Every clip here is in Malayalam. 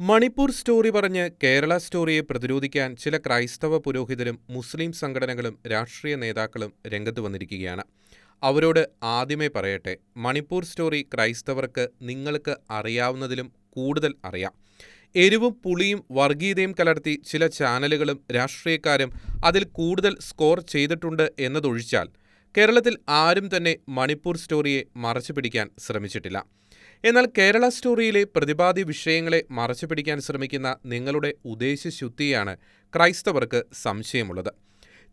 മണിപ്പൂർ സ്റ്റോറി പറഞ്ഞ് കേരള സ്റ്റോറിയെ പ്രതിരോധിക്കാൻ ചില ക്രൈസ്തവ പുരോഹിതരും മുസ്ലിം സംഘടനകളും രാഷ്ട്രീയ നേതാക്കളും രംഗത്ത് വന്നിരിക്കുകയാണ്. അവരോട് ആദ്യമേ പറയട്ടെ മണിപ്പൂർ സ്റ്റോറി ക്രൈസ്തവർക്ക് നിങ്ങൾക്ക് അറിയാവുന്നതിലും കൂടുതൽ അറിയാം. എരിവും പുളിയും വർഗീയതയും കലർത്തി ചില ചാനലുകളും രാഷ്ട്രീയക്കാരും അതിൽ കൂടുതൽ സ്കോർ ചെയ്തിട്ടുണ്ട് എന്നതൊഴിച്ചാൽ കേരളത്തിൽ ആരും തന്നെ മണിപ്പൂർ സ്റ്റോറിയെ മറച്ചുപിടിക്കാൻ ശ്രമിച്ചിട്ടില്ല. എന്നാൽ കേരള സ്റ്റോറിയിലെ പ്രതിപാദ്യ വിഷയങ്ങളെ മറച്ചുപിടിക്കാൻ ശ്രമിക്കുന്ന നിങ്ങളുടെ ഉദ്ദേശശുദ്ധിയാണ് ക്രൈസ്തവർക്ക് സംശയമുള്ളത്.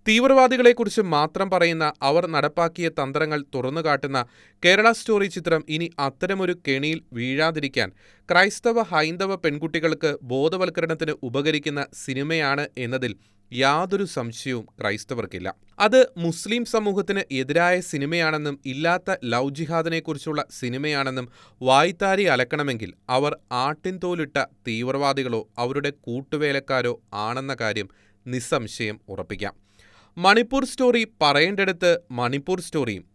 തീവ്രവാദികളെക്കുറിച്ച് മാത്രം പറയുന്ന അവർ നടപ്പാക്കിയ തന്ത്രങ്ങൾ തുറന്നുകാട്ടുന്ന കേരള സ്റ്റോറി ചിത്രം ഇനി അത്തരമൊരു കെണിയിൽ വീഴാതിരിക്കാൻ ക്രൈസ്തവ ഹൈന്ദവ പെൺകുട്ടികൾക്ക് ബോധവൽക്കരണത്തിന് ഉപകരിക്കുന്ന സിനിമയാണ് എന്നതിൽ യാതൊരു സംശയവും ക്രൈസ്തവർക്കില്ല. അത് മുസ്ലിം സമൂഹത്തിന് എതിരായ സിനിമയാണെന്നും ഇല്ലാത്ത ലവ് ജിഹാദിനെക്കുറിച്ചുള്ള സിനിമയാണെന്നും വായ്ത്താരി അലക്കണമെങ്കിൽ അവർ ആട്ടിൻതോലിട്ട തീവ്രവാദികളോ അവരുടെ കൂട്ടുവേലക്കാരോ ആണെന്ന കാര്യം നിസ്സംശയം ഉറപ്പിക്കാം. മണിപ്പൂർ സ്റ്റോറി പറയേണ്ടടുത്ത് മണിപ്പൂർ സ്റ്റോറിയും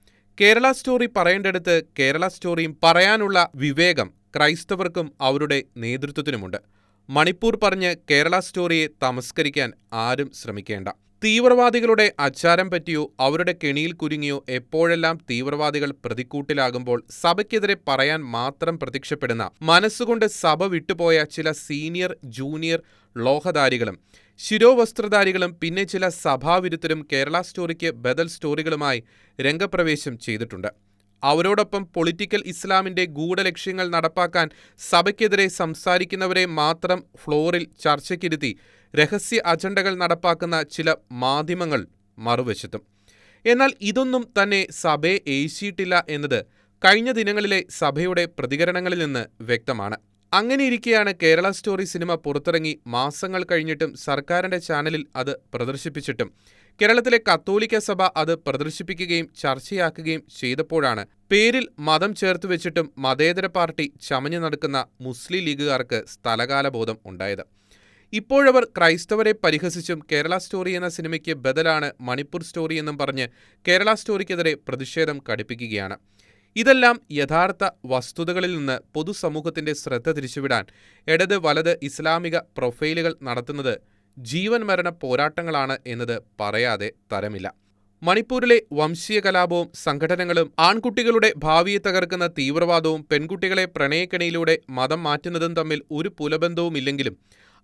കേരള സ്റ്റോറി പറയേണ്ടടുത്ത് കേരള സ്റ്റോറിയും പറയാനുള്ള വിവേകം ക്രൈസ്തവർക്കും അവരുടെ നേതൃത്വത്തിനുമുണ്ട്. മണിപ്പൂർ പറഞ്ഞ് കേരള സ്റ്റോറിയെ തമസ്കരിക്കാൻ ആരും ശ്രമിക്കേണ്ട. തീവ്രവാദികളുടെ അച്ചാരം പറ്റിയോ അവരുടെ കെണിയിൽ കുരുങ്ങിയോ എപ്പോഴെല്ലാം തീവ്രവാദികൾ പ്രതിക്കൂട്ടിലാകുമ്പോൾ സഭയ്ക്കെതിരെ പറയാൻ മാത്രം പ്രത്യക്ഷപ്പെടുന്ന മനസ്സുകൊണ്ട് സഭ വിട്ടുപോയ ചില സീനിയർ ജൂനിയർ ലോഹധാരികളും ശിരോവസ്ത്രധാരികളും പിന്നെ ചില സഭാവിരുദ്ധരും കേരള സ്റ്റോറിക്ക് ബദൽ സ്റ്റോറികളുമായി രംഗപ്രവേശം ചെയ്തിട്ടുണ്ട്. അവരോടൊപ്പം പൊളിറ്റിക്കൽ ഇസ്ലാമിന്റെ ഗൂഢലക്ഷ്യങ്ങൾ നടപ്പാക്കാൻ സഭയ്ക്കെതിരെ സംസാരിക്കുന്നവരെ മാത്രം ഫ്ലോറിൽ ചർച്ചയ്ക്കിരുത്തി രഹസ്യ അജണ്ടകൾ നടപ്പാക്കുന്ന ചില മാധ്യമങ്ങൾ മറുവശത്തും. എന്നാൽ ഇതൊന്നും തന്നെ സഭയെ ഏശിയിട്ടില്ല എന്നത് കഴിഞ്ഞ ദിനങ്ങളിലെ സഭയുടെ പ്രതികരണങ്ങളിൽ നിന്ന് വ്യക്തമാണ്. അങ്ങനെയിരിക്കെയാണ് കേരള സ്റ്റോറി സിനിമ പുറത്തിറങ്ങി മാസങ്ങൾ കഴിഞ്ഞിട്ടും സർക്കാരിന്റെ ചാനലിൽ അത് പ്രദർശിപ്പിച്ചിട്ടും. കേരളത്തിലെ കത്തോലിക്ക സഭ അത് പ്രദർശിപ്പിക്കുകയും ചർച്ചയാക്കുകയും ചെയ്തപ്പോഴാണ് പേരിൽ മതം ചേർത്ത് വെച്ചിട്ടും മതേതര പാർട്ടി ചമഞ്ഞു നടക്കുന്ന മുസ്ലിം ലീഗുകാർക്ക് സ്ഥലകാലബോധം ഉണ്ടായത്. ഇപ്പോഴവർ ക്രൈസ്തവരെ പരിഹസിച്ചും കേരള സ്റ്റോറി എന്ന സിനിമയ്ക്ക് ബദലാണ് മണിപ്പൂർ സ്റ്റോറി എന്നും പറഞ്ഞ് കേരള സ്റ്റോറിക്കെതിരെ പ്രതിഷേധം കടുപ്പിക്കുകയാണ്. ഇതെല്ലാം യഥാർത്ഥ വസ്തുതകളിൽ നിന്ന് പൊതുസമൂഹത്തിന്റെ ശ്രദ്ധ തിരിച്ചുവിടാൻ ഇടത് വലത് ഇസ്ലാമിക പ്രൊഫൈലുകൾ നടത്തുന്നത് ജീവൻ മരണ പോരാട്ടങ്ങളാണ് എന്നത് പറയാതെ തരമില്ല. മണിപ്പൂരിലെ വംശീയ കലാപവും സംഘടനകളും ആൺകുട്ടികളുടെ ഭാവിയെ തകർക്കുന്ന തീവ്രവാദവും പെൺകുട്ടികളെ പ്രണയക്കണിയിലൂടെ മതം മാറ്റുന്നതും തമ്മിൽ ഒരു പുലബന്ധവുമില്ലെങ്കിലും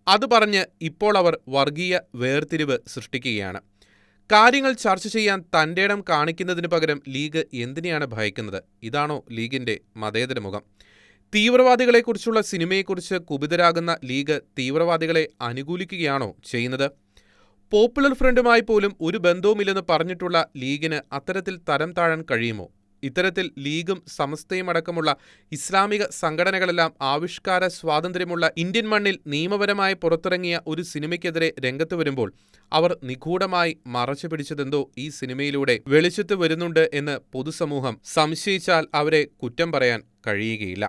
അത് പറഞ്ഞ് ഇപ്പോൾ അവർ വർഗീയ വേർതിരിവ് സൃഷ്ടിക്കുകയാണ്. കാര്യങ്ങൾ ചർച്ച ചെയ്യാൻ തന്റെ ഇടം കാണിക്കുന്നതിന് പകരം ലീഗ് എന്തിനെയാണ് ഭയക്കുന്നത്? ഇതാണോ ലീഗിന്റെ മതേതര മുഖം. തീവ്രവാദികളെക്കുറിച്ചുള്ള സിനിമയെക്കുറിച്ച് കുപിതരാകുന്ന ലീഗ് തീവ്രവാദികളെ അനുകൂലിക്കുകയാണോ ചെയ്യുന്നത്? പോപ്പുലർ ഫ്രണ്ടുമായി പോലും ഒരു ബന്ധവുമില്ലെന്ന് പറഞ്ഞിട്ടുള്ള ലീഗിന് അത്തരത്തിൽ തരം താഴാൻ കഴിയുമോ? ഇത്തരത്തിൽ ലീഗും സമസ്തയും അടക്കമുള്ള ഇസ്ലാമിക സംഘടനകളെല്ലാം ആവിഷ്കാര സ്വാതന്ത്ര്യമുള്ള ഇന്ത്യൻ മണ്ണിൽ നിയമപരമായി പുറത്തിറങ്ങിയ ഒരു സിനിമയ്ക്കെതിരെ രംഗത്ത് വരുമ്പോൾ അവർ നിഗൂഢമായി മറച്ചു പിടിച്ചതെന്തോ ഈ സിനിമയിലൂടെ വെളിച്ചത്ത് വരുന്നുണ്ട് എന്ന് പൊതുസമൂഹം സംശയിച്ചാൽ അവരെ കുറ്റം പറയാൻ കഴിയുകയില്ല.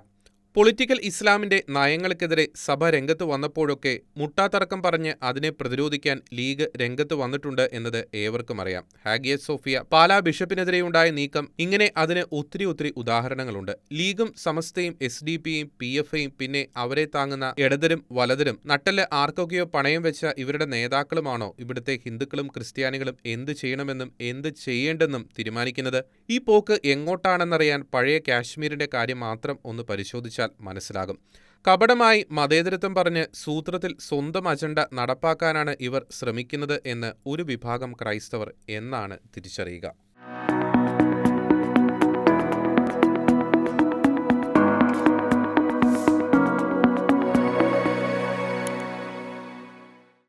പൊളിറ്റിക്കൽ ഇസ്ലാമിന്റെ നയങ്ങൾക്കെതിരെ സഭ രംഗത്ത് വന്നപ്പോഴൊക്കെ മുട്ടാത്തർക്കം പറഞ്ഞ് അതിനെ പ്രതിരോധിക്കാൻ ലീഗ് രംഗത്ത് വന്നിട്ടുണ്ട് എന്നത് ഏവർക്കും അറിയാം. ഹാഗിയ സോഫിയ പാലാ ബിഷപ്പിനെതിരെയുണ്ടായ നീക്കം ഇങ്ങനെ അതിന് ഒത്തിരി ഒത്തിരി ഉദാഹരണങ്ങളുണ്ട്. ലീഗും സമസ്തയും എസ് ഡി പിയും പി എഫ് ഐയും പിന്നെ അവരെ താങ്ങുന്ന ഇടതരും വലതരും നട്ടൽ ആർക്കൊക്കെയോ പണയം വെച്ച ഇവരുടെ നേതാക്കളുമാണോ ഇവിടുത്തെ ഹിന്ദുക്കളും ക്രിസ്ത്യാനികളും എന്ത് ചെയ്യണമെന്നും എന്ത് ചെയ്യേണ്ടെന്നും തീരുമാനിക്കുന്നത്? ഈ പോക്ക് എങ്ങോട്ടാണെന്നറിയാൻ പഴയ കാശ്മീരിന്റെ കാര്യം മാത്രം ഒന്ന് പരിശോധിച്ചാൽ മനസ്സിലാകും. കപടമായി മതേതരത്വം പറഞ്ഞ് സൂത്രത്തിൽ സ്വന്തം അജണ്ട നടപ്പാക്കാനാണ് ഇവർ ശ്രമിക്കുന്നത് എന്ന് ഒരു വിഭാഗം ക്രൈസ്തവർ എന്നാണ് തിരിച്ചറിയുക.